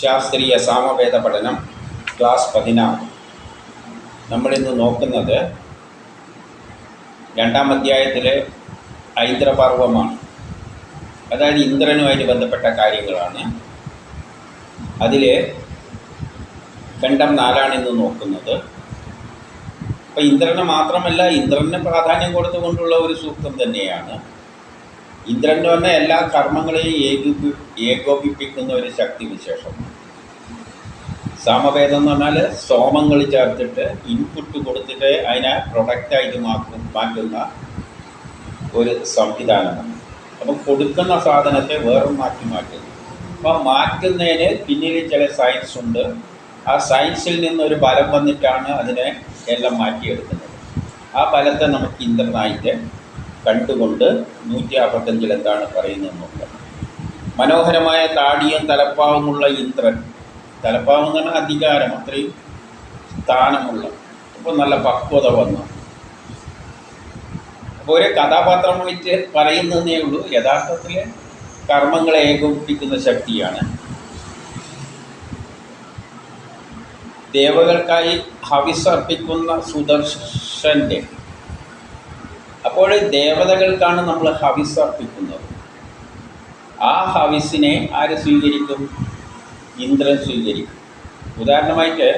ശാസ്ത്രീയ സാമവേദ പഠനം ക്ലാസ് പതിനാറ്. നമ്മളിന്ന് നോക്കുന്നത് രണ്ടാം അധ്യായത്തിലെ ഐന്ദ്രപർവമാണ് അതായത് ഇന്ദ്രനുമായിട്ട് ബന്ധപ്പെട്ട കാര്യങ്ങളാണ്. അതിൽ ഖണ്ഡം നാലാണ് ഇന്ന് നോക്കുന്നത്. അപ്പോൾ ഇന്ദ്രന് മാത്രമല്ല ഇന്ദ്രന് പ്രാധാന്യം കൊടുത്തുകൊണ്ടുള്ള ഒരു സൂക്തം തന്നെയാണ്. ഇന്ദ്രൻ എന്ന് പറഞ്ഞാൽ എല്ലാ കർമ്മങ്ങളെയും ഏകോപി ഏകോപിപ്പിക്കുന്ന ഒരു ശക്തി വിശേഷം. സാമവേദം എന്ന് പറഞ്ഞാൽ സോമങ്ങൾ ചേർത്തിട്ട് ഇൻപുട്ട് കൊടുത്തിട്ട് അതിനെ പ്രൊഡക്റ്റായിട്ട് മാറ്റും മാറ്റുന്ന ഒരു സംവിധാനമാണ്. അപ്പം കൊടുക്കുന്ന സാധനത്തെ വേറെ മാറ്റി മാറ്റുന്നു. അപ്പം മാറ്റുന്നതിന് പിന്നീട് ചില സയൻസ് ഉണ്ട്. ആ സയൻസിൽ നിന്നൊരു ബലം വന്നിട്ടാണ് അതിനെ എല്ലാം മാറ്റിയെടുക്കുന്നത്. ആ ബലത്തെ നമുക്ക് ഇന്ദ്രനായിട്ട് കണ്ടുകൊണ്ട് നൂറ്റി അറുപത്തഞ്ചിൽ എന്താണ് പറയുന്നത് നോക്കാം. മനോഹരമായ താടിയും തലപ്പാവുമുള്ള ഇന്ദ്രൻ. തലപ്പാവ് എന്ന് പറഞ്ഞാൽ അധികാരം അത്രയും സ്ഥാനമുള്ള അപ്പോൾ നല്ല പക്വത വന്നു. അപ്പോൾ ഒരു കഥാപാത്രം വിളിച്ച് പറയുന്നതേ ഉള്ളൂ യഥാർത്ഥത്തിൽ കർമ്മങ്ങളെ ഏകോപിപ്പിക്കുന്ന ശക്തിയാണ്. ദേവകൾക്കായി ഹവിസർപ്പിക്കുന്ന സുദർശന്റെ അപ്പോൾ ദേവതകൾക്കാണ് നമ്മൾ ഹവിസ് അർപ്പിക്കുന്നത്. ആ ഹവിസിനെ ആര് സ്വീകരിക്കും? ഇന്ദ്രൻ സ്വീകരിക്കും. ഉദാഹരണമായിട്ട്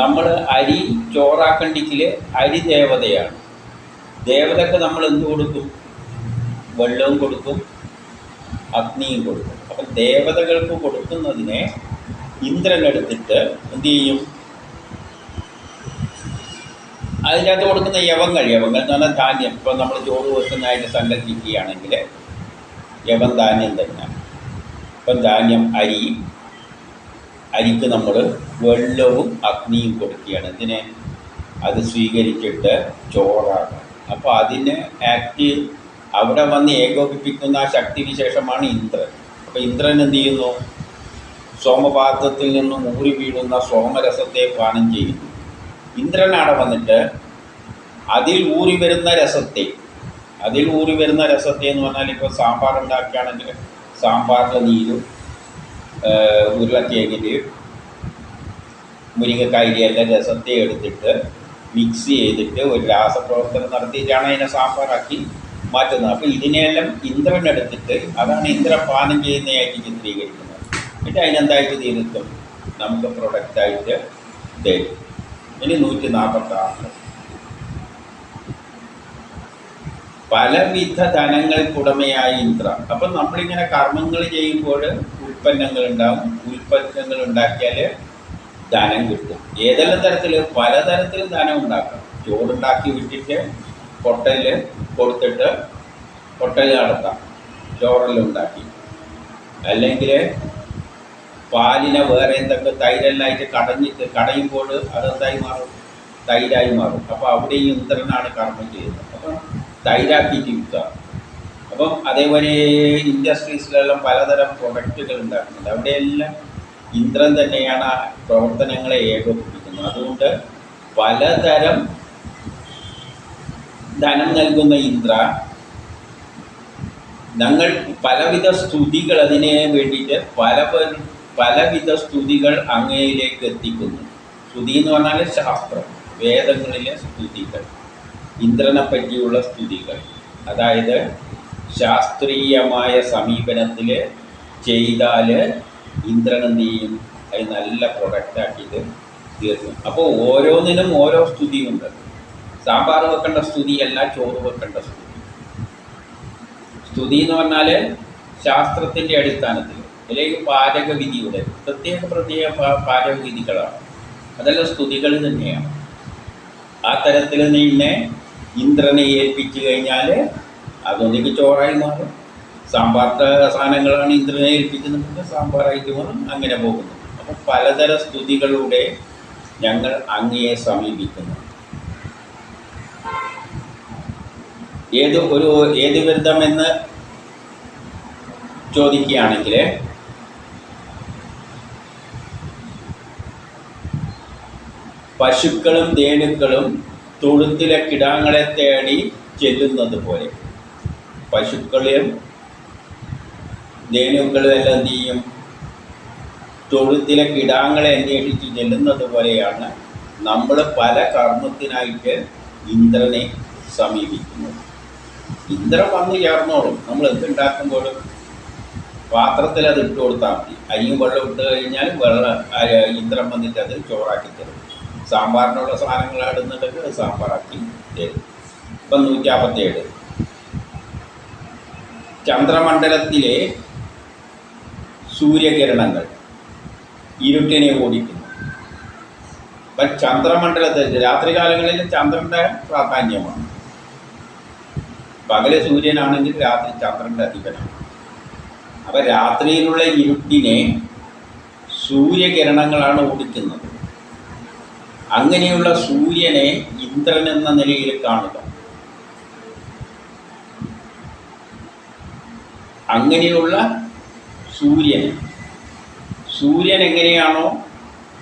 നമ്മൾ അരി ചോറാക്കണ്ടിക്കിൽ അരി ദേവതയാണ്. ദേവതയ്ക്ക് നമ്മൾ എന്ത് കൊടുക്കും? വെള്ളവും കൊടുക്കും അഗ്നിയും കൊടുക്കും. അപ്പം ദേവതകൾക്ക് കൊടുക്കുന്നതിനെ ഇന്ദ്രൻ എടുത്തിട്ട് എന്ത് ചെയ്യും? അതിനകത്ത് കൊടുക്കുന്ന യവങ്ങൾ യവങ്ങൾ എന്ന് പറഞ്ഞാൽ ധാന്യം. ഇപ്പം നമ്മൾ ചോറ് വെക്കുന്നതായിട്ട് സങ്കല്പിക്കുകയാണെങ്കിൽ യവം ധാന്യം തന്നെ. ഇപ്പം ധാന്യം അരി അരിക്ക് നമ്മൾ വെള്ളവും അഗ്നിയും കൊടുക്കുകയാണ്. ഇതിനെ അത് സ്വീകരിച്ചിട്ട് ചോറാണ്. അപ്പോൾ അതിന് ആക്റ്റീവ് അവിടെ വന്ന് ഏകോപിപ്പിക്കുന്ന ആ ശക്തി വിശേഷമാണ് ഇന്ദ്രൻ. അപ്പോൾ ഇന്ദ്രൻ എന്ത് ചെയ്യുന്നു? സോമപാത്രത്തിൽ നിന്നും ഊറി വീഴുന്ന സോമരസത്തെ പാനം ചെയ്യുന്നു. ഇന്ദ്രനാടെ വന്നിട്ട് അതിൽ ഊറി വരുന്ന രസത്തെ അതിൽ ഊറി വരുന്ന രസത്തെ എന്ന് പറഞ്ഞാൽ ഇപ്പോൾ സാമ്പാർ ഉണ്ടാക്കുകയാണെങ്കിൽ സാമ്പാറിലെ നീരും ഉരുളക്കേങ്ങിന്റെയും മുരിങ്ങക്കായിന്റെ എല്ലാം രസത്തെ എടുത്തിട്ട് മിക്സ് ചെയ്തിട്ട് ഒരു രാസപ്രവർത്തനം നടത്തിയിട്ടാണ് അതിനെ സാമ്പാറാക്കി മാറ്റുന്നത്. അപ്പോൾ ഇതിനെയെല്ലാം ഇന്ദ്രൻ എടുത്തിട്ട് അതാണ് ഇന്ദ്രൻ പാനം ചെയ്യുന്നതായിട്ട് ചിത്രീകരിക്കുന്നത്. എന്നിട്ട് അതിനെന്തായിട്ട് തീർത്തും നമുക്ക് പ്രൊഡക്റ്റായിട്ട് തരും ഇനി നൂറ്റി നാൽപ്പത്തി ആറ് പലവിധ ധനങ്ങൾക്കുടമയായ ഇന്ദ്ര. അപ്പം നമ്മളിങ്ങനെ കർമ്മങ്ങൾ ചെയ്യുമ്പോൾ ഉൽപ്പന്നങ്ങൾ ഉണ്ടാവും. ഉൽപ്പന്നങ്ങൾ ഉണ്ടാക്കിയാൽ ധനം കിട്ടും. ഏതെല്ലാം തരത്തിൽ? പലതരത്തിൽ ധനം ഉണ്ടാക്കാം. ചോറുണ്ടാക്കി വിട്ടിട്ട് കൊട്ടയിൽ കൊടുത്തിട്ട് കൊട്ടയിൽ നടത്താം. ചോറെല്ലാം ഉണ്ടാക്കി. അല്ലെങ്കിൽ പാലിനെ വേറെ എന്തൊക്കെ തൈരെല്ലായിട്ട് കടഞ്ഞിട്ട് കടയുമ്പോൾ അതെന്തായി മാറും? തൈരായി മാറും. അപ്പോൾ അവിടെയും ഇന്ദ്രനാണ് കർമ്മം ചെയ്യുന്നത്. അപ്പം തൈരാക്കിയിട്ട് വിൽക്കുക അപ്പം അതേപോലെ ഇൻഡസ്ട്രീസിലെല്ലാം പലതരം പ്രൊഡക്റ്റുകൾ ഉണ്ടാക്കുന്നുണ്ട്. അവിടെയെല്ലാം ഇന്ദ്രൻ തന്നെയാണ് ആ പ്രവർത്തനങ്ങളെ ഏകോപിപ്പിക്കുന്നത്. അതുകൊണ്ട് പലതരം ധനം നൽകുന്ന ഇന്ദ്ര ഞങ്ങൾ പലവിധ സ്തുതികൾ അതിനെ വേണ്ടിയിട്ട് പല പലവിധ സ്തുതികൾ അങ്ങയിലേക്ക് എത്തിക്കുന്നു. സ്തുതി എന്ന് പറഞ്ഞാൽ ശാസ്ത്രം വേദങ്ങളിലെ സ്തുതികൾ ഇന്ദ്രനെ പറ്റിയുള്ള സ്തുതികൾ. അതായത് ശാസ്ത്രീയമായ സമീപനത്തിൽ ചെയ്താൽ ചെയ്യും? അത് നല്ല പ്രൊഡക്റ്റാക്കിയിട്ട് തീർക്കും. അപ്പോൾ ഓരോന്നിനും ഓരോ സ്തുതിയുണ്ട്. സാമ്പാർ വെക്കേണ്ട സ്തുതിയല്ല ചോറ് വെക്കേണ്ട സ്തുതി. സ്തുതി എന്ന് പറഞ്ഞാൽ ശാസ്ത്രത്തിന്റെ അടിസ്ഥാനത്തിൽ അല്ലെങ്കിൽ പാചകവിധിയുടെ പ്രത്യേക പ്രത്യേക പാചകവിധികളാണ്. അതെല്ലാം സ്തുതികൾ തന്നെയാണ്. ആ തരത്തിൽ നിന്നെ ഇന്ദ്രനെ ഏൽപ്പിച്ചു കഴിഞ്ഞാൽ അതൊന്നിക്ക് ചോറായി മാറും. സാമ്പാർത്ത സാധനങ്ങളാണ് ഇന്ദ്രനെ ഏൽപ്പിക്കുന്നത്. സാമ്പാറായിട്ട് മാറും. അങ്ങനെ പോകുന്നു. അപ്പം പലതര സ്തുതികളുടെ ഞങ്ങൾ അങ്ങയെ സമീപിക്കുന്നു. ഏത് ഒരു ഏത് ബന്ധമെന്ന് ചോദിക്കുകയാണെങ്കിൽ പശുക്കളും തേനുക്കളും തൊഴുത്തിലെ കിടാങ്ങളെ തേടി ചെല്ലുന്നത് പോലെ. പശുക്കളെയും ധേനുക്കളും എല്ലാം ചെയ്യും? തൊഴുത്തിലെ കിടാങ്ങളെ അന്വേഷിച്ച് ചെല്ലുന്നത് പോലെയാണ് നമ്മൾ പല കർമ്മത്തിനായിട്ട് ഇന്ദ്രനെ സമീപിക്കുന്നത്. ഇന്ദ്രൻ വന്ന് ചേർന്നോളും. നമ്മൾ എന്തുണ്ടാക്കുമ്പോഴും പാത്രത്തിൽ അത് ഇട്ട് കൊടുത്താൽ മതി. അരിയും വെള്ളം ഇട്ട് കഴിഞ്ഞാൽ വെള്ളം ഇന്ദ്രൻ വന്നിട്ട് അത് ചോറാക്കി തരും. സാമ്പാറിനുള്ള സാധനങ്ങൾ ഇടുന്നുണ്ടെങ്കിൽ അത് സാമ്പാറാക്കി തരും. ഇപ്പം നൂറ്റാപ്പത്തേഴ് ചന്ദ്രമണ്ഡലത്തിലെ സൂര്യകിരണങ്ങൾ ഇരുട്ടിനെ ഓടിക്കുന്നു. അപ്പം ചന്ദ്രമണ്ഡലത്തിൽ രാത്രികാലങ്ങളിൽ ചന്ദ്രന്റെ പ്രാധാന്യമാണ്. പകൽ സൂര്യനാണെങ്കിൽ രാത്രി ചന്ദ്രന്റെ അധിപനാണ്. അപ്പം രാത്രിയിലുള്ള ഇരുട്ടിനെ സൂര്യകിരണങ്ങളാണ് ഓടിക്കുന്നത്. അങ്ങനെയുള്ള സൂര്യനെ ഇന്ദ്രൻ എന്ന നിലയിൽ കാണുക. അങ്ങനെയുള്ള സൂര്യൻ സൂര്യൻ എങ്ങനെയാണോ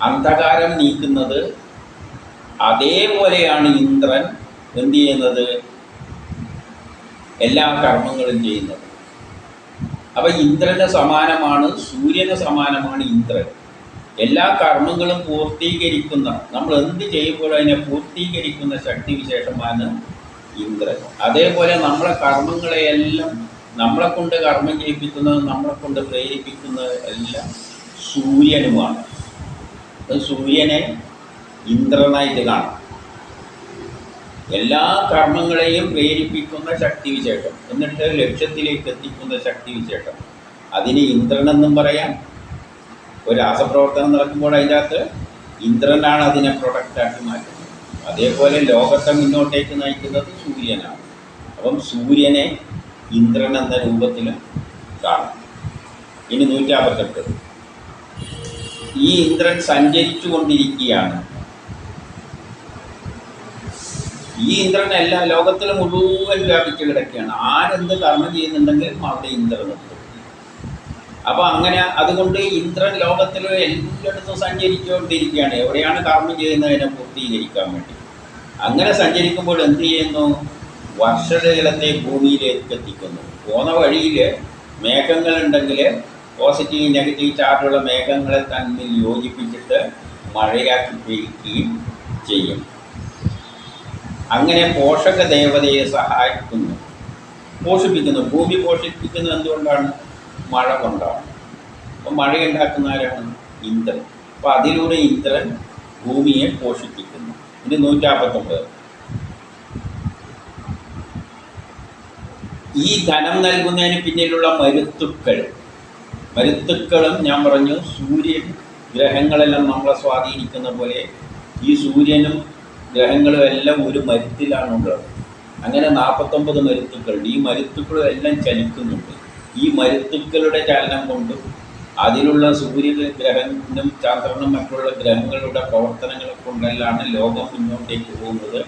അന്ധകാരം നീക്കുന്നത് അതേപോലെയാണ് ഇന്ദ്രൻ എന്ത് ചെയ്യുന്നത്? എല്ലാ കർമ്മങ്ങളും ചെയ്യുന്നത്. അപ്പം ഇന്ദ്രന് സമാനമാണ് സൂര്യന് സമാനമാണ് ഇന്ദ്രൻ. എല്ലാ കർമ്മങ്ങളും പൂർത്തീകരിക്കുന്ന നമ്മൾ എന്ത് ചെയ്യുമ്പോഴും അതിനെ പൂർത്തീകരിക്കുന്ന ശക്തി വിശേഷമാണ് ഇന്ദ്രൻ. അതേപോലെ നമ്മളെ കർമ്മങ്ങളെയെല്ലാം നമ്മളെ കൊണ്ട് കർമ്മം ചെയ്യിപ്പിക്കുന്നത് നമ്മളെ കൊണ്ട് പ്രേരിപ്പിക്കുന്നത് എല്ലാം സൂര്യനുമാണ്. സൂര്യനെ ഇന്ദ്രനായിട്ട് കാണാം. എല്ലാ കർമ്മങ്ങളെയും പ്രേരിപ്പിക്കുന്ന ശക്തി വിശേഷം. എന്നിട്ട് ലക്ഷ്യത്തിലേക്ക് എത്തിക്കുന്ന ശക്തി വിശേഷം. അതിന് ഇന്ദ്രനെന്നും പറയാം ഒരു രാസപ്രവർത്തനം നടക്കുമ്പോൾ അതിന്റെ അകത്ത് ഇന്ദ്രനാണ് അതിനെ പ്രൊഡക്റ്റാക്കി മാറ്റുന്നത്. അതേപോലെ ലോകത്തെ മുന്നോട്ടേക്ക് നയിക്കുന്നത് സൂര്യനാണ്. അപ്പം സൂര്യനെ ഇന്ദ്രൻ എന്ന രൂപത്തിൽ കാണാം. ഇനി നൂറ്റാപത്തെട്ട് ഈ ഇന്ദ്രൻ സഞ്ചരിച്ചു കൊണ്ടിരിക്കുകയാണ് ഈ ഇന്ദ്രൻ എല്ലാ ലോകത്തിലും മുഴുവൻ വ്യാപിച്ച് കിടക്കുകയാണ്. ആരെന്ത് കർമ്മം ചെയ്യുന്നുണ്ടെങ്കിലും അവിടെ ഇന്ദ്രൻ അപ്പൊ അങ്ങനെ അതുകൊണ്ട് ഇന്ദ്രൻ ലോകത്തിൽ എല്ലായിടത്തും സഞ്ചരിച്ചുകൊണ്ടിരിക്കുകയാണ്. എവിടെയാണ് കർമ്മം ചെയ്യുന്നതിനെ പൂർത്തീകരിക്കാൻ വേണ്ടി. അങ്ങനെ സഞ്ചരിക്കുമ്പോൾ എന്ത് ചെയ്യുന്നു? വർഷജലത്തെ ഭൂമിയിലേക്ക് എത്തിക്കുന്നു. പോന്ന വഴിയിൽ മേഘങ്ങളുണ്ടെങ്കിൽ പോസിറ്റീവ് നെഗറ്റീവ് ചാർജുള്ള മേഘങ്ങളെ തമ്മിൽ യോജിപ്പിച്ചിട്ട് മഴയാക്കി പെയ്ക്കുകയും ചെയ്യും. അങ്ങനെ പോഷക ദേവതയെ സഹായിക്കുന്നു. പോഷിപ്പിക്കുന്നു. ഭൂമി പോഷിപ്പിക്കുന്നത് എന്തുകൊണ്ടാണ്? മഴ കൊണ്ടാണ് അപ്പം മഴയുണ്ടാക്കുന്ന ആരാണ് ഇന്ദ്രൻ. അപ്പോൾ അതിലൂടെ ഇന്ദ്രൻ ഭൂമിയെ പോഷിപ്പിക്കുന്നു. ഇനി നൂറ്റാപ്പത്തൊമ്പത് ഈ ധനം നൽകുന്നതിന് പിന്നിലുള്ള മരുത്തുക്കൾ. മരുത്തുക്കളും ഞാൻ പറഞ്ഞു സൂര്യൻ ഗ്രഹങ്ങളെല്ലാം നമ്മളെ സ്വാധീനിക്കുന്ന പോലെ ഈ സൂര്യനും ഗ്രഹങ്ങളും എല്ലാം ഒരു മരുത്തിലാണുള്ളത്. അങ്ങനെ നാൽപ്പത്തൊമ്പത് മരുത്തുക്കളുണ്ട്. ഈ മരുത്തുക്കളും എല്ലാം ചലിക്കുന്നുണ്ട്. ഈ മരുത്തുക്കളുടെ ചലനം കൊണ്ടും അതിലുള്ള സൂര്യഗ്രഹനും ചന്ദ്രനും മറ്റുള്ള ഗ്രഹങ്ങളുടെ പ്രവർത്തനങ്ങൾ കൊണ്ടെല്ലാണ് ലോകം മുന്നോട്ടേക്ക് പോകുന്നത്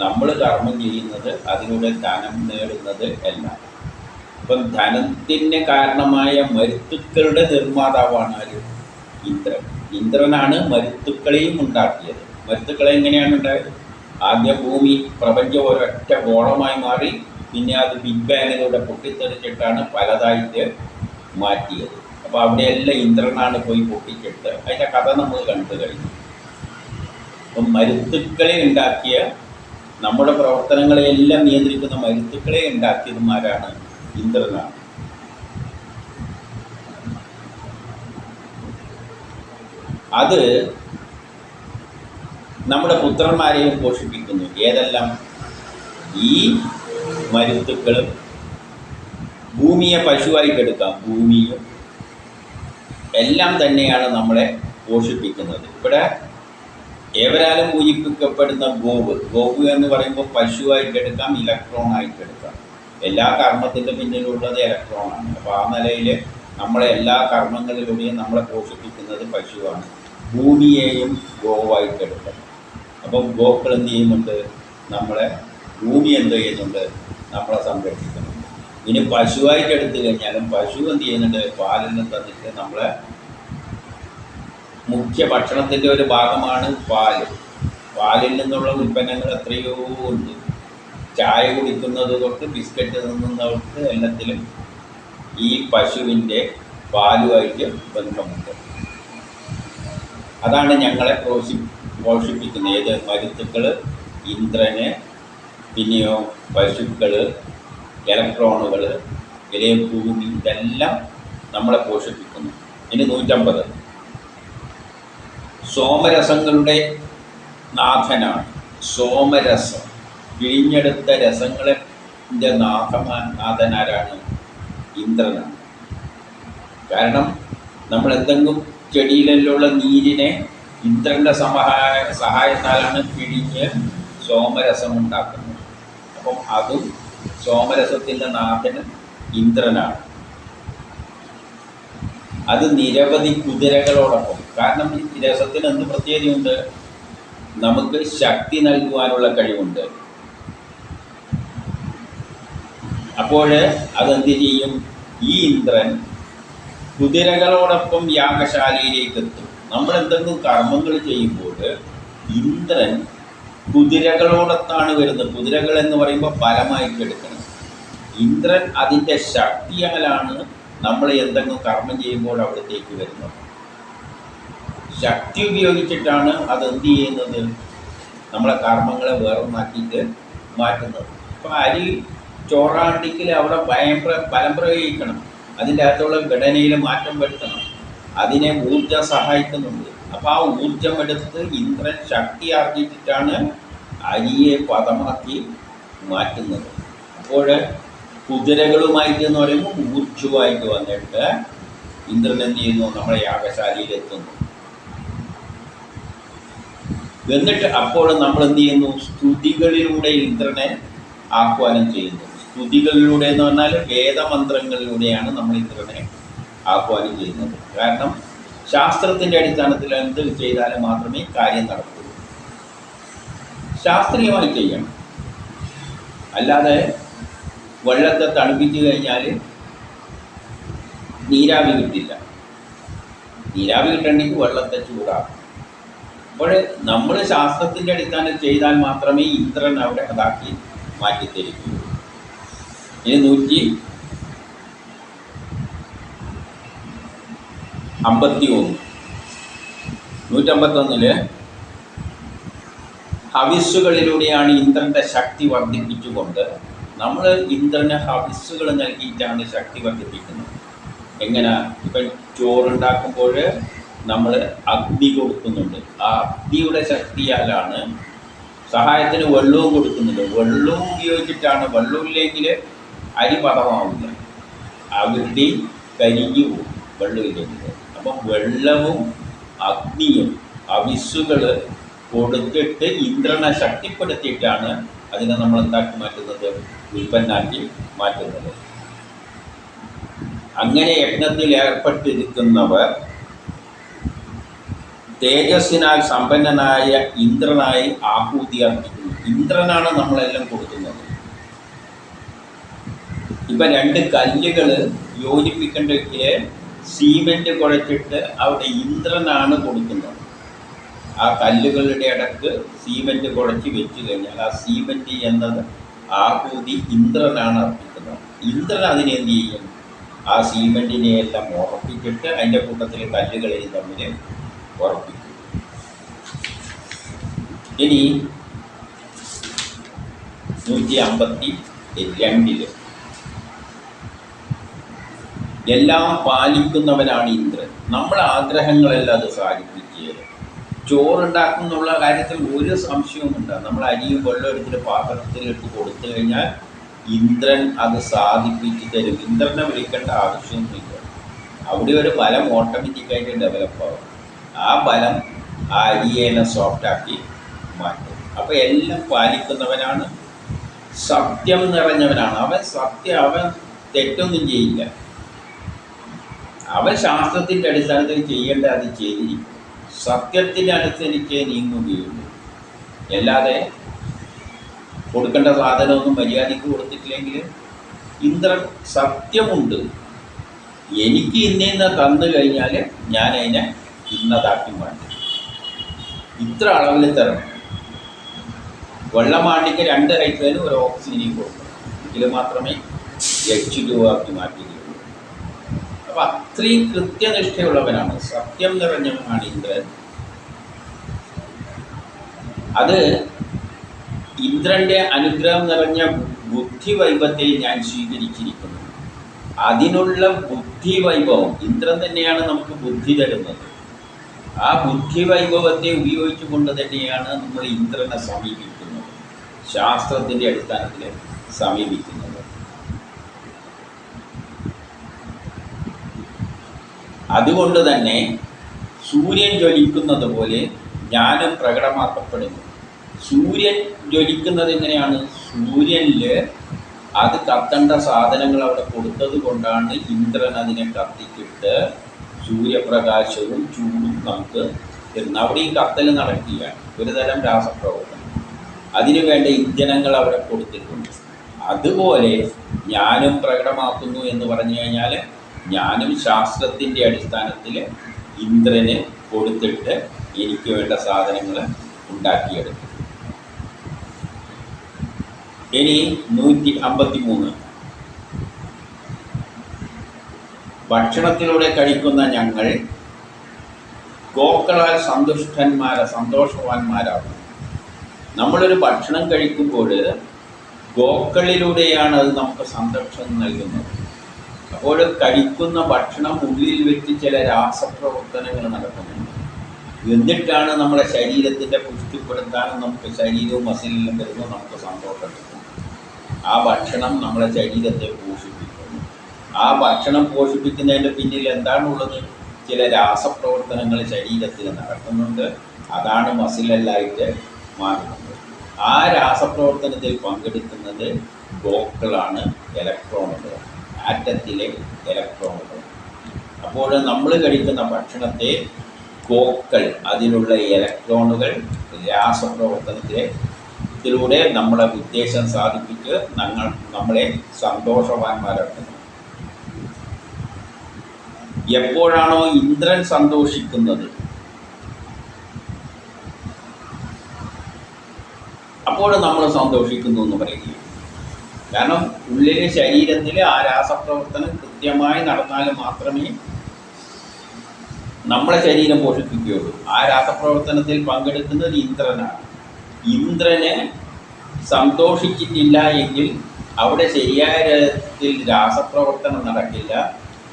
നമ്മൾ കർമ്മം ചെയ്യുന്നത് അതിലൂടെ ധനം നേടുന്നത് എല്ലാം. അപ്പം ധനത്തിന് കാരണമായ മരുത്തുക്കളുടെ നിർമ്മാതാവാണ് ആര്? ഇന്ദ്രൻ. ഇന്ദ്രനാണ് മരുത്തുക്കളെയും ഉണ്ടാക്കിയത്. മരുത്തുക്കളെ എങ്ങനെയാണ് ഉണ്ടായത്? ആദ്യ ഭൂമി പ്രപഞ്ചം ഒരൊറ്റ ഗോളമായി മാറി പിന്നെ അത് ബിഗ് ബാങ്ങിലൂടെ പൊട്ടിത്തെറിച്ചിട്ടാണ് പലതായിട്ട് മാറ്റിയത്. അപ്പോൾ അവിടെയെല്ലാം ഇന്ദ്രനാണ് പോയി പൊട്ടിച്ചിട്ട് അതിന്റെ കഥ നമ്മൾ കണ്ടു കഴിഞ്ഞു. അപ്പം മരുത്തുക്കളെ ഉണ്ടാക്കിയ നമ്മുടെ പ്രവർത്തനങ്ങളെയെല്ലാം നിയന്ത്രിക്കുന്ന മരുത്തുക്കളെ ഉണ്ടാക്കിയതുമാരാണ് ഇന്ദ്രനാണ്. അത് നമ്മുടെ പുത്രന്മാരെയും പോഷിപ്പിക്കുന്നു. ഏതെല്ലാം? ഈ മരുത്തുക്കളും ഭൂമിയെ പശുവായിട്ട് എടുക്കാം ഭൂമിയും എല്ലാം തന്നെയാണ് നമ്മളെ പോഷിപ്പിക്കുന്നത്. ഇവിടെ ഏവരാലും പൂജിപ്പിക്കപ്പെടുന്ന ഗോവ്. ഗോവ് എന്ന് പറയുമ്പോൾ പശുവായിട്ട് എടുക്കാം ഇലക്ട്രോൺ ആയിട്ട് എടുക്കാം എല്ലാ കർമ്മത്തിന്റെ പിന്നിലുള്ളത് ഇലക്ട്രോണാണ്. അപ്പോൾ ആ നിലയിൽ നമ്മളെ എല്ലാ കർമ്മങ്ങളിലൂടെയും നമ്മളെ പോഷിപ്പിക്കുന്നത് പശുവാണ്. ഭൂമിയെയും ഗോവായിട്ട് എടുക്കാം അപ്പം ഗോക്കൾ എന്ത് ചെയ്യുന്നുണ്ട്? നമ്മളെ ഭൂമി എന്ത് ചെയ്യുന്നുണ്ട്? നമ്മളെ സംരക്ഷിക്കുന്നുണ്ട്. ഇനി പശുവായിട്ട് എടുത്തു കഴിഞ്ഞാലും പശു എന്ത് ചെയ്യുന്നുണ്ട്? പാലിന് തന്നിട്ട് നമ്മളെ മുഖ്യ ഭക്ഷണത്തിന്റെ ഒരു ഭാഗമാണ് പാൽ. പാലിൽ നിന്നുള്ള ഉൽപ്പന്നങ്ങൾ എത്രയോ ഉണ്ട്. ചായ കുടിക്കുന്നത് തൊട്ട് ബിസ്ക്കറ്റ് തിന്നുന്നവർക്ക് എല്ലാത്തിലും ഈ പശുവിന്റെ പാലുമായിട്ട് ബന്ധമുണ്ട്. അതാണ് ഞങ്ങളെ പോഷി പോഷിപ്പിക്കുന്നത്. ഏത്? മരുത്തുക്കൾ ഇന്ദ്രന് പിന്നെയോ പശുക്കൾ ഇലക്ട്രോണുകൾ ഇലയ ഭൂമി ഇതെല്ലാം നമ്മളെ പോഷിപ്പിക്കുന്നു. ഇനി നൂറ്റമ്പത്. സോമരസങ്ങളുടെ നാഥനാണ്. സോമരസം പിഴിഞ്ഞെടുത്ത രസങ്ങളെ നാഥമാ നാഥനാരാണ് ഇന്ദ്രനാണ്. കാരണം നമ്മൾ എന്തെങ്കിലും ചെടിയിലുള്ള നീരിനെ ഇന്ദ്രന്റെ സമഹായ സഹായത്താലാണ് പിഴിഞ്ഞ് സോമരസം ഉണ്ടാക്കുന്നത് അപ്പം അതും സോമരസത്തിന്റെ നാഥന് ഇന്ദ്രനാണ്. അത് നിരവധി കുതിരകളോടൊപ്പം. കാരണം ഈ രസത്തിന് എന്ത് പ്രത്യേകതയുണ്ട്? നമുക്ക് ശക്തി നൽകുവാനുള്ള കഴിവുണ്ട്. അപ്പോൾ അതെന്ത് ചെയ്യും? ഈ ഇന്ദ്രൻ കുതിരകളോടൊപ്പം യാഗശാലയിലേക്ക് എത്തും നമ്മൾ എന്തെങ്കിലും കർമ്മങ്ങൾ ചെയ്യുമ്പോൾ ഇന്ദ്രൻ കുതിരകളോടൊത്താണ് വരുന്നത്. കുതിരകൾ എന്ന് പറയുമ്പോൾ ഫലമായിട്ട് എടുക്കണം ഇന്ദ്രൻ അതിന്റെ ശക്തിയാലാണ് നമ്മൾ എന്തെങ്കിലും കർമ്മം ചെയ്യുമ്പോൾ അവിടത്തേക്ക് വരുന്നത്. ശക്തി ഉപയോഗിച്ചിട്ടാണ് അത് എന്ത് ചെയ്യുന്നത്? നമ്മളെ കർമ്മങ്ങളെ വേറൊന്നാക്കിയിട്ട് മാറ്റുന്നത്. അപ്പം അരി ചോറാണ്ടിക്കൽ അവിടെ ഭയം ഫലം പ്രയോഗിക്കണം. അതിന്റെ അകത്തുള്ള ഘടനയിൽ മാറ്റം വരുത്തണം. അതിനെ ഊർജം സഹായിക്കുന്നുണ്ട്. അപ്പോൾ ആ ഊർജം എടുത്ത് ഇന്ദ്രൻ ശക്തി ആർജിച്ചിട്ടാണ് അരിയെ പദമാക്കി മാറ്റുന്നത്. അപ്പോൾ കുതിരകളുമായിട്ട് എന്ന് പറയുമ്പോൾ ഊർജമായിട്ട് വന്നിട്ട് ഇന്ദ്രൻ എന്ത് ചെയ്യുന്നു? നമ്മളെ യാഗശാലയിൽ എത്തുന്നു എന്നിട്ട് അപ്പോൾ നമ്മൾ എന്ത് ചെയ്യുന്നു? സ്തുതികളിലൂടെ ഇന്ദ്രനെ ആഹ്വാനം ചെയ്യുന്നു. സ്തുതികളിലൂടെ എന്ന് പറഞ്ഞാൽ വേദമന്ത്രങ്ങളിലൂടെയാണ് നമ്മൾ ഇന്ദ്രനെ ആഹ്വാനം ചെയ്യുന്നത്. കാരണം ശാസ്ത്രത്തിന്റെ അടിസ്ഥാനത്തിൽ എന്ത് ചെയ്താലും മാത്രമേ കാര്യം നടക്കൂ. ശാസ്ത്രീയമായി ചെയ്യണം. അല്ലാതെ വെള്ളത്തെ തണുപ്പിച്ചു കഴിഞ്ഞാൽ നീരാവി കിട്ടില്ല. നീരാവി കിട്ടണമെങ്കിൽ വെള്ളത്തെ ചൂടാക്കും അപ്പോൾ നമ്മൾ ശാസ്ത്രത്തിന്റെ അടിസ്ഥാനത്തിൽ ചെയ്താൽ മാത്രമേ ഇന്ദ്രൻ അവിടെ അതാക്കി മാറ്റിത്തരിക്കൂ. ഇനി നൂറ്റി അമ്പത്തി ഒന്ന് നൂറ്റമ്പത്തൊന്നിൽ ഹവിസ്സുകളിലൂടെയാണ് ഇന്ദ്രന്റെ ശക്തി വർദ്ധിപ്പിച്ചുകൊണ്ട് നമ്മൾ ഇന്ദ്രന് ഹവിസ്സുകൾ നൽകിയിട്ടാണ് ശക്തി വർദ്ധിപ്പിക്കുന്നത്. എങ്ങനെ? ഇപ്പം ചോറുണ്ടാക്കുമ്പോൾ നമ്മൾ അഗ്നി കൊടുക്കുന്നുണ്ട്. ആ അഗ്നിയുടെ ശക്തിയാലാണ് സഹായത്തിന് വെള്ളവും കൊടുക്കുന്നുണ്ട്. വെള്ളവും ഉപയോഗിച്ചിട്ടാണ് വെള്ളമില്ലെങ്കിൽ അരി പദമാവില്ല അവരുടെ കരിഞ്ഞു പോകും വെള്ളമില്ലെങ്കിൽ അപ്പം വെള്ളവും അഗ്നിയും അവിസുകൾ കൊടുത്തിട്ട് ഇന്ദ്രനെ ശക്തിപ്പെടുത്തിയിട്ടാണ് അതിനെ നമ്മൾ എന്താക്കി മാറ്റുന്നത്? ഉൽപ്പന്നാക്കി മാറ്റുന്നത്. അങ്ങനെ യജ്ഞത്തിൽ ഏർപ്പെട്ടിരിക്കുന്നവർ തേജസ്സിനാൽ സമ്പന്നനായ ഇന്ദ്രനായി ആഹൂതി അർപ്പിക്കുന്നു. ഇന്ദ്രനാണ് നമ്മളെല്ലാം കൊടുക്കുന്നത്. ഇപ്പം രണ്ട് കല്ലുകൾ യോജിപ്പിക്കേണ്ടെങ്കിൽ സീമെന്റ് കുഴച്ചിട്ട് അവിടെ ഇന്ദ്രനാണ് കൊടുക്കുന്നത്. ആ കല്ലുകളുടെ ഇടയ്ക്ക് സീമെന്റ് കുഴച്ച് വെച്ച് കഴിഞ്ഞാൽ ആ സീമെന്റ് എന്നത് ആഹൂതി ഇന്ദ്രനാണ് അർപ്പിക്കുന്നത്. ഇന്ദ്രൻ അതിനെന്ത് ചെയ്യും? ആ സീമെന്റിനെ എല്ലാം ഉറപ്പിച്ചിട്ട് അതിന്റെ കൂട്ടത്തിൽ കല്ലുകളെയും തമ്മിൽ ഉറപ്പിക്കും. ഇനി നൂറ്റി അമ്പത്തി രണ്ടിൽ എല്ലാം പാലിക്കുന്നവനാണ് ഇന്ദ്രൻ. നമ്മളെ ആഗ്രഹങ്ങളെല്ലാം അത് സാധിപ്പിക്കുകയാണ് ചോറുണ്ടാക്കുന്നുള്ള കാര്യത്തിൽ ഒരു സംശയവുമില്ല നമ്മൾ അരിയും വെള്ളം എടുത്തിട്ട് പാത്രത്തിൽ ഇട്ട് കൊടുത്തു കഴിഞ്ഞാൽ ഇന്ദ്രൻ അത് സാധിപ്പിച്ച് തരും. ഇന്ദ്രനെ വിളിക്കേണ്ട ആവശ്യമൊന്നുമില്ല. അവിടെ ഒരു ബലം ഓട്ടോമാറ്റിക്കായിട്ട് ഡെവലപ്പ് ആവും. ആ ബലം ആ അരിയേനെ സോഫ്റ്റാക്കി മാറ്റും. അപ്പോൾ എല്ലാം പാലിക്കുന്നവനാണ്. സത്യം നിറഞ്ഞവനാണ്. അവൻ സത്യം അവൻ തെറ്റൊന്നും ചെയ്യില്ല. അവൻ ശാസ്ത്രത്തിന്റെ അടിസ്ഥാനത്തിൽ ചെയ്യേണ്ട അത് ചെയ്തിരിക്കും സത്യത്തിന് അനുസരിച്ച് നീങ്ങുകയുള്ളൂ. അല്ലാതെ കൊടുക്കേണ്ട സാധനമൊന്നും മര്യാദയ്ക്ക് കൊടുത്തിട്ടില്ലെങ്കിൽ ഇന്ദ്രൻ സത്യമുണ്ട്. എനിക്ക് ഇന്നിന്ന് തന്നു കഴിഞ്ഞാൽ ഞാൻ അതിനെ ഇന്നതാക്കി മാറ്റും. ഇത്ര അളവിൽ തരണം. വെള്ളമാണ്ടിക്ക് രണ്ട് ഹൈഡ്രജനും ഒരു ഓക്സിജനും കൊടുക്കണം. എങ്കിൽ മാത്രമേ എച്ച് രൂപ ആക്കി അപ്പം അത്രയും കൃത്യനിഷ്ഠയുള്ളവനാണ്. സത്യം നിറഞ്ഞവനാണ് ഇന്ദ്രൻ അത് ഇന്ദ്രന്റെ അനുഗ്രഹം നിറഞ്ഞ ബുദ്ധിവൈഭവത്തെ ഞാൻ സ്വീകരിച്ചിരിക്കുന്നു. അതിനുള്ള ബുദ്ധി വൈഭവം ഇന്ദ്രൻ തന്നെയാണ് നമുക്ക് ബുദ്ധി തരുന്നത്. ആ ബുദ്ധി ബുദ്ധിവൈഭവത്തെ ഉപയോഗിച്ചുകൊണ്ട് തന്നെയാണ് നമ്മൾ ഇന്ദ്രനെ സമീപിക്കുന്നത്. ശാസ്ത്രത്തിന്റെ അടിസ്ഥാനത്തിൽ സമീപിക്കുന്നത്. അതുകൊണ്ട് തന്നെ സൂര്യൻ ജ്വലിക്കുന്നത് പോലെ ജ്ഞാനം പ്രകടമാക്കപ്പെടുന്നു. സൂര്യൻ ജ്വലിക്കുന്നത് എങ്ങനെയാണ്? സൂര്യനിൽ അത് കത്തേണ്ട സാധനങ്ങൾ അവിടെ കൊടുത്തത് കൊണ്ടാണ് ഇന്ദ്രൻ അതിനെ കത്തിച്ചിട്ട് സൂര്യപ്രകാശവും ചൂടും നമുക്ക് തരുന്നു അവിടെ ഈ കത്തൽ നടക്കുകയാണ്. ഒരു തരം രാസപ്രവർത്തനം. അതിനു വേണ്ട ഇന്ധനങ്ങൾ അവിടെ കൊടുത്തിട്ടുണ്ട്. അതുപോലെ ജ്ഞാനം പ്രകടമാക്കുന്നു എന്ന് പറഞ്ഞു കഴിഞ്ഞാൽ ജ്ഞാനം ശാസ്ത്രത്തിന്റെ അടിസ്ഥാനത്തിൽ ഇന്ദ്രന് കൊടുത്തിട്ട് എനിക്ക് വേണ്ട സാധനങ്ങൾ ഉണ്ടാക്കിയെടുക്കും ഇനി നൂറ്റി അമ്പത്തി മൂന്ന് ഭക്ഷണത്തിലൂടെ കഴിക്കുന്ന ഞങ്ങൾ ഗോക്കളാൽ സന്തുഷ്ടന്മാരെ സന്തോഷവാന്മാരാകും. നമ്മളൊരു ഭക്ഷണം കഴിക്കുമ്പോൾ ഗോക്കളിലൂടെയാണ് അത് നമുക്ക് സന്തോഷം നൽകുന്നത്. അപ്പോൾ കഴിക്കുന്ന ഭക്ഷണം ഉള്ളിൽ വെച്ച് ചില രാസപ്രവർത്തനങ്ങൾ നടക്കുന്നുണ്ട്. എന്നിട്ടാണ് നമ്മുടെ ശരീരത്തിന്റെ പുഷ്ടിപ്പെടുത്താനും നമുക്ക് ശരീരവും മസിലെല്ലാം വരുമ്പോൾ നമുക്ക് സന്തോഷം കിട്ടും ആ ഭക്ഷണം നമ്മുടെ ശരീരത്തെ പോഷിപ്പിക്കുന്നു. ആ ഭക്ഷണം പോഷിപ്പിക്കുന്നതിന്റെ പിന്നിൽ എന്താണുള്ളത്? ചില രാസപ്രവർത്തനങ്ങൾ ശരീരത്തിൽ നടക്കുന്നുണ്ട്. അതാണ് മസിലല്ലായിട്ട് മാറുന്നത്. ആ രാസപ്രവർത്തനത്തിൽ പങ്കെടുക്കുന്നത് ഗോക്കളാണ് ഇലക്ട്രോണുകൾ ആറ്റത്തിലെ ഇലക്ട്രോണുകൾ. അപ്പോൾ നമ്മൾ കഴിക്കുന്ന ഭക്ഷണത്തെ കോക്കൾ അതിലുള്ള ഇലക്ട്രോണുകൾ രാസപ്രവർത്തനത്തിലെ ഇതിലൂടെ നമ്മളെ ഉദ്ദേശം സാധിപ്പിച്ച് ഞങ്ങൾ നമ്മളെ സന്തോഷവാന്മാരാക്കുന്നു എപ്പോഴാണോ ഇന്ദ്രൻ സന്തോഷിക്കുന്നത്? അപ്പോൾ നമ്മൾ സന്തോഷിക്കുന്നു എന്ന് പറയുകയും കാരണം ഉള്ളിലെ ശരീരത്തിൽ ആ രാസപ്രവർത്തനം കൃത്യമായി നടന്നാൽ മാത്രമേ നമ്മളെ ശരീരം പോഷിപ്പിക്കുകയുള്ളൂ. ആ രാസപ്രവർത്തനത്തിൽ പങ്കെടുക്കുന്നത് ഇന്ദ്രനാണ്. ഇന്ദ്രനെ സന്തോഷിച്ചിട്ടില്ല എങ്കിൽ അവിടെ ശരിയായ രീതിയിൽ രാസപ്രവർത്തനം നടക്കില്ല.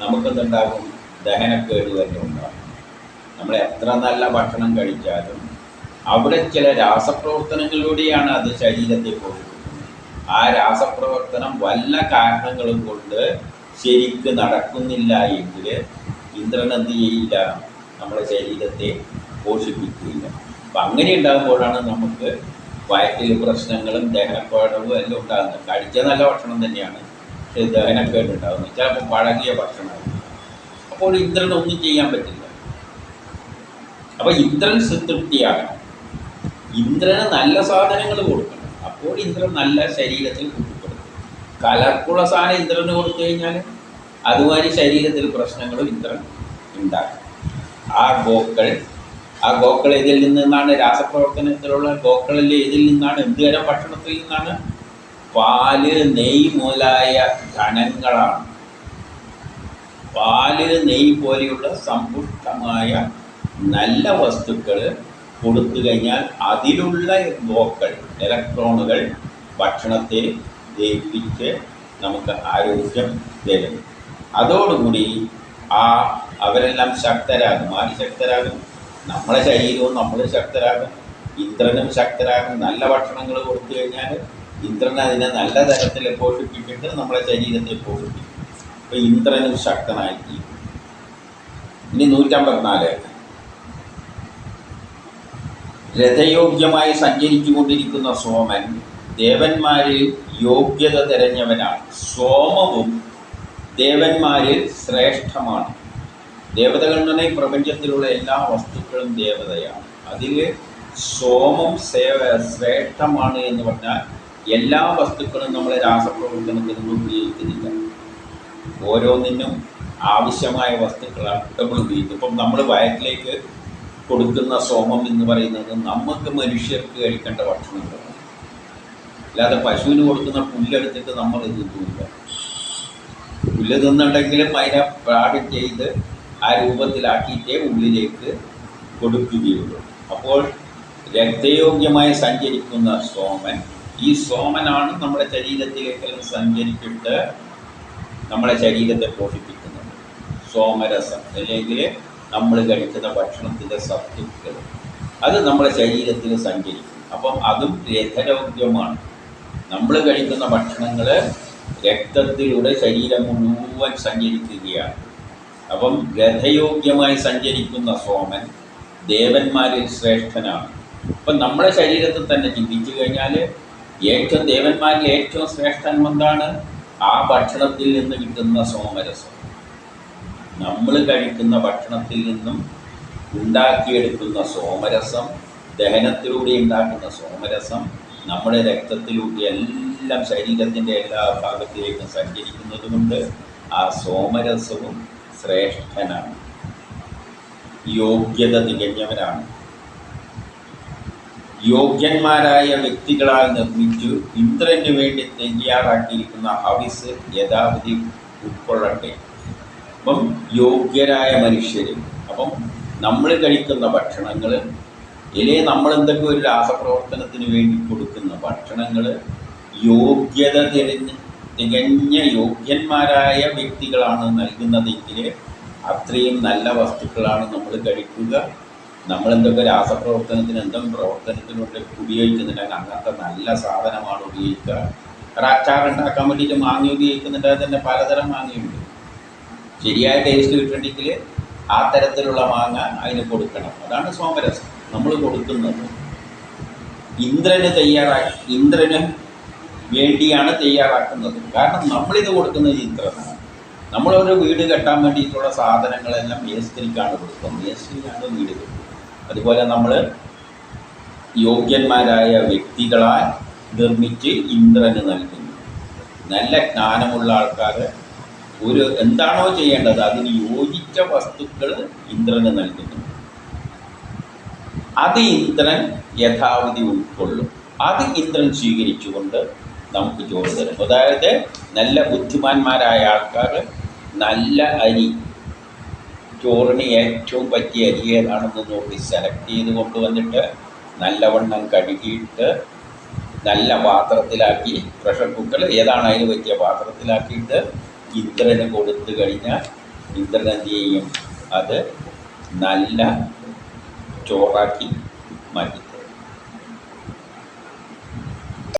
നമുക്കെന്തുണ്ടാകും ദഹനക്കേട് തന്നെ ഉണ്ടാകും. നമ്മൾ എത്ര നല്ല ഭക്ഷണം കഴിച്ചാലും അവിടെ ചില രാസപ്രവർത്തനങ്ങളിലൂടെയാണ് അത് ശരീരത്തെ പോഷിപ്പിക്കുന്നത്. ആ രാസപ്രവർത്തനം വല്ല കാരണങ്ങളും കൊണ്ട് ശരിക്ക് നടക്കുന്നില്ല എങ്കിൽ ഇന്ദ്രൻ എന്ത് ചെയ്യില്ല നമ്മുടെ ശരീരത്തെ പോഷിപ്പിക്കുകയില്ല. അപ്പം അങ്ങനെ ഉണ്ടാകുമ്പോഴാണ് നമുക്ക് വയറ്റിൽ പ്രശ്നങ്ങളും ദഹനക്കേടവും എല്ലാം ഉണ്ടാകുന്നത്. കഴിച്ച നല്ല ഭക്ഷണം തന്നെയാണ്. പക്ഷേ ദഹനക്കേട് ഉണ്ടാകുന്നത് ചിലപ്പോൾ പഴകിയ ഭക്ഷണമാണ് അപ്പോൾ ഇന്ദ്രൻ ഒന്നും ചെയ്യാൻ പറ്റില്ല. അപ്പോൾ ഇന്ദ്രൻ സംതൃപ്തിയാകണം ഇന്ദ്രന് നല്ല സാധനങ്ങൾ കൊടുക്കണം. അപ്പോൾ ഇന്ദ്രൻ നല്ല ശരീരത്തിൽ കൂട്ടിക്കൊടുക്കും കലർപ്പുള്ള സാധനം ഇന്ദ്രന് കൊടുത്തു കഴിഞ്ഞാൽ അതുമാതിരി ശരീരത്തിൽ പ്രശ്നങ്ങളും ഇന്ദ്രൻ ഉണ്ടാക്കും. ആ ഗോക്കൾ ആ ഗോക്കൾ ഇതിൽ നിന്നാണ് രാസപ്രവർത്തനത്തിലുള്ള ഗോക്കളിൽ ഇതിൽ നിന്നാണ് എന്ത് തരം ഭക്ഷണത്തിൽ നിന്നാണ്? പാൽ നെയ് മുതലായ ധനങ്ങളാണ്. പാൽ നെയ് പോലെയുള്ള സമ്പുഷ്ടമായ നല്ല വസ്തുക്കൾ കൊടുത്തു കഴിഞ്ഞാൽ അതിലുള്ള ഗോക്കൾ ഇലക്ട്രോണുകൾ ഭക്ഷണത്തെ ദഹിപ്പിച്ച് നമുക്ക് ആരോഗ്യം തരും. അതോടുകൂടി ആ അവരെല്ലാം ശക്തരാകും. ആര് ശക്തരാകും? നമ്മളെ ശരീരവും നമ്മൾ ശക്തരാകും. ഇന്ദ്രനും ശക്തരാകും. നല്ല ഭക്ഷണങ്ങൾ കൊടുത്തു കഴിഞ്ഞാൽ ഇന്ദ്രൻ അതിനെ നല്ല തരത്തിൽ പോഷിപ്പിച്ചിട്ട് നമ്മളെ ശരീരത്തെ പോഷിപ്പിക്കും. അപ്പോൾ ഇന്ദ്രനും ശക്തനായി ഇനി നൂറ്റമ്പത്തിനാല്. രഥയോഗ്യമായി സഞ്ചരിച്ചു കൊണ്ടിരിക്കുന്ന സോമൻ ദേവന്മാരിൽ യോഗ്യത തിരഞ്ഞവനാണ്. സോമവും ദേവന്മാരിൽ ശ്രേഷ്ഠമാണ്. ദേവതകൾ എന്ന് പറഞ്ഞാൽ പ്രപഞ്ചത്തിലുള്ള എല്ലാ വസ്തുക്കളും ദേവതയാണ്. അതിൽ സോമം സേവ ശ്രേഷ്ഠമാണ് എന്ന് പറഞ്ഞാൽ എല്ലാ വസ്തുക്കളും നമ്മളെ രാസപ്രവർത്തനത്തിനൊന്നും ഉപയോഗിക്കുന്നില്ല. ഓരോന്നിനും ആവശ്യമായ വസ്തുക്കളാണ് നമ്മൾ ഉപയോഗിക്കുന്നത്. ഇപ്പം നമ്മൾ വയറ്റിലേക്ക് കൊടുക്കുന്ന സോമം എന്ന് പറയുന്നത് നമുക്ക് മനുഷ്യർക്ക് കഴിക്കേണ്ട ഭക്ഷണങ്ങളാണ് അല്ലാതെ പശുവിന് കൊടുക്കുന്ന പുല്ലെടുത്തിട്ട് നമ്മൾ തിന്നില്ല പുല്ല് തിന്നുണ്ടെങ്കിലും അതിനെ പ്രാഡ് ചെയ്ത് ആ രൂപത്തിലാക്കിയിട്ടേ ഉള്ളിലേക്ക് കൊടുക്കുകയുള്ളൂ. അപ്പോൾ രക്തയോഗ്യമായി സഞ്ചരിക്കുന്ന സോമൻ ഈ സോമനാണ് നമ്മുടെ ശരീരത്തിലേക്കെല്ലാം സഞ്ചരിച്ചിട്ട് നമ്മുടെ ശരീരത്തെ പോഷിപ്പിക്കുന്നത്. സോമരസം അല്ലെങ്കിൽ നമ്മൾ കഴിക്കുന്ന ഭക്ഷണത്തിന്റെ സത്തുക്കൾ അത് നമ്മുടെ ശരീരത്തിൽ സഞ്ചരിക്കും. അപ്പം അതും രഥരോഗ്യമാണ് നമ്മൾ കഴിക്കുന്ന ഭക്ഷണങ്ങൾ രക്തത്തിലൂടെ ശരീരം മുഴുവൻ സഞ്ചരിക്കുകയാണ്. അപ്പം രഥയോഗ്യമായി സഞ്ചരിക്കുന്ന സോമൻ ദേവന്മാരിൽ ശ്രേഷ്ഠനാണ്. അപ്പം നമ്മുടെ ശരീരത്തിൽ തന്നെ ചിന്തിച്ചു കഴിഞ്ഞാൽ ഏറ്റവും ദേവന്മാരിൽ ഏറ്റവും ശ്രേഷ്ഠൻ എന്താണ്? ആ ഭക്ഷണത്തിൽ നിന്ന് കിട്ടുന്ന സോമരസം. നമ്മൾ കഴിക്കുന്ന ഭക്ഷണത്തിൽ നിന്നും ഉണ്ടാക്കിയെടുക്കുന്ന സോമരസം ദഹനത്തിലൂടെ ഉണ്ടാക്കുന്ന സോമരസം നമ്മുടെ രക്തത്തിലൂടെ എല്ലാം ശരീരത്തിന്റെ എല്ലാ ഭാഗത്തിലേക്കും സഞ്ചരിക്കുന്നതുകൊണ്ട് ആ സോമരസവും ശ്രേഷ്ഠനാണ്. യോഗ്യത തികഞ്ഞവനാണ്. യോഗ്യന്മാരായ വ്യക്തികളാൽ നിർമ്മിച്ചു ഇന്ദ്രന് വേണ്ടി തയ്യാറാക്കിയിരിക്കുന്ന ഹവിസ് യഥാവധി ഉൾക്കൊള്ളട്ടെ. അപ്പം യോഗ്യരായ മനുഷ്യർ അപ്പം നമ്മൾ കഴിക്കുന്ന ഭക്ഷണങ്ങൾ ഇല്ലേ നമ്മൾ എന്തൊക്കെ ഒരു രാസപ്രവർത്തനത്തിന് വേണ്ടി കൊടുക്കുന്ന ഭക്ഷണങ്ങൾ യോഗ്യത തിരഞ്ഞ് തികഞ്ഞ യോഗ്യന്മാരായ വ്യക്തികളാണ് നൽകുന്നതെങ്കിൽ അത്രയും നല്ല വസ്തുക്കളാണ് നമ്മൾ കഴിക്കുക. നമ്മളെന്തൊക്കെ രാസപ്രവർത്തനത്തിന് എന്തും പ്രവർത്തനത്തിനുണ്ട് ഉപയോഗിക്കുന്നുണ്ടെങ്കിൽ അങ്ങനത്തെ നല്ല സാധനമാണ് ഉപയോഗിക്കുക. ഒരു അച്ചാർ ഉണ്ടാക്കാൻ വേണ്ടിയിട്ട് മാങ്ങ ഉപയോഗിക്കുന്നുണ്ടെങ്കിൽ തന്നെ പലതരം മാങ്ങയുണ്ട്. ശരിയായ ടേസ്റ്റ് കിട്ടണമെങ്കിൽ ആ തരത്തിലുള്ള മാങ്ങ അതിന് കൊടുക്കണം. അതാണ് സോമരസം. നമ്മൾ കൊടുക്കുന്നത്. ഇന്ദ്രന് തയ്യാറാക്കി ഇന്ദ്രന് വേണ്ടിയാണ് തയ്യാറാക്കുന്നത്. കാരണം നമ്മളിത് കൊടുക്കുന്നത് ഇന്ദ്രനാണ്. നമ്മളൊരു വീട് കെട്ടാൻ വേണ്ടിയിട്ടുള്ള സാധനങ്ങളെല്ലാം മേസ്ത്രിക്കാണ് കൊടുക്കുന്നത്. മേസ്ത്രിയാണ് വീട് അതുപോലെ നമ്മൾ യോഗ്യന്മാരായ വ്യക്തികളാൽ നിർമ്മിച്ച് ഇന്ദ്രന് നൽകുന്നു. നല്ല ജ്ഞാനമുള്ള ആൾക്കാർ ഒരു എന്താണോ ചെയ്യേണ്ടത് അതിന് യോജിച്ച വസ്തുക്കൾ ഇന്ദ്രന് നൽകുന്നു. അത് ഇന്ദ്രൻ യഥാവധി ഉൾക്കൊള്ളും. അത് ഇന്ദ്രൻ സ്വീകരിച്ചുകൊണ്ട് നമുക്ക് ചോറ് തരും. അതായത് നല്ല ബുദ്ധിമാന്മാരായ ആൾക്കാർ നല്ല അരി ചോറിന് ഏറ്റവും പറ്റിയ അരി ഏതാണെന്ന് നോക്കി സെലക്ട് ചെയ്ത് കൊണ്ടുവന്നിട്ട് നല്ലവണ്ണം കഴുകിയിട്ട് നല്ല പാത്രത്തിലാക്കി പ്രഷർ കുക്കർ ഏതാണ് അതിന് പറ്റിയ പാത്രത്തിലാക്കിയിട്ട് ഇന്ദ്രന് കൊടുത്തു കഴിഞ്ഞാൽ ഇന്ദ്രൻ എന്ത് ചെയ്യും അത് നല്ല ചോറാക്കി മാറ്റി